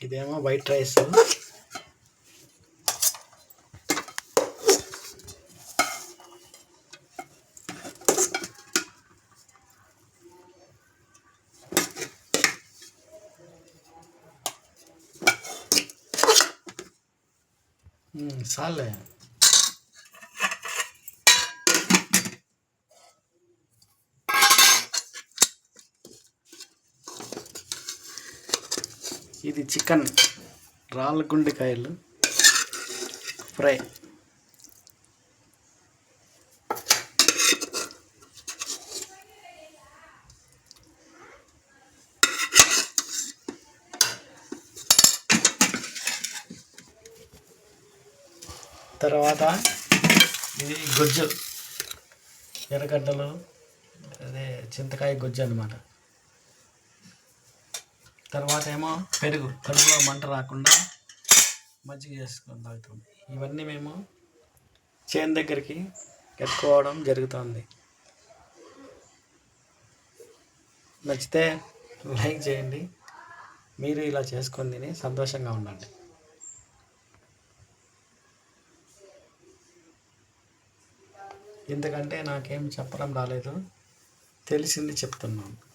ఇదేమో white rice. సాలే ఇది చికెన్. రాళ్ళ గుండెకాయలు. ఫ్రై. తర్వాత ఇది గుజ్జు. ఎర్రగడ్డలు అదే చింతకాయ గుజ్జు అనమాట తర్వాత ఏమో పెరుగు కడుపులో మంట రాకుండా మజ్జిగ చేసుకొని తాగుతాం. ఇవన్నీ మేము చేను దగ్గరికి ఎత్తుకోవడం జరుగుతుంది. నచ్చితే లైక్ చేయండి. మీరు ఇలా చేసుకొని తిని సంతోషంగా ఉండండి. ఎందుకంటే నాకేం చెప్పడం రాలేదు. తెలిసింది చెప్తున్నాను.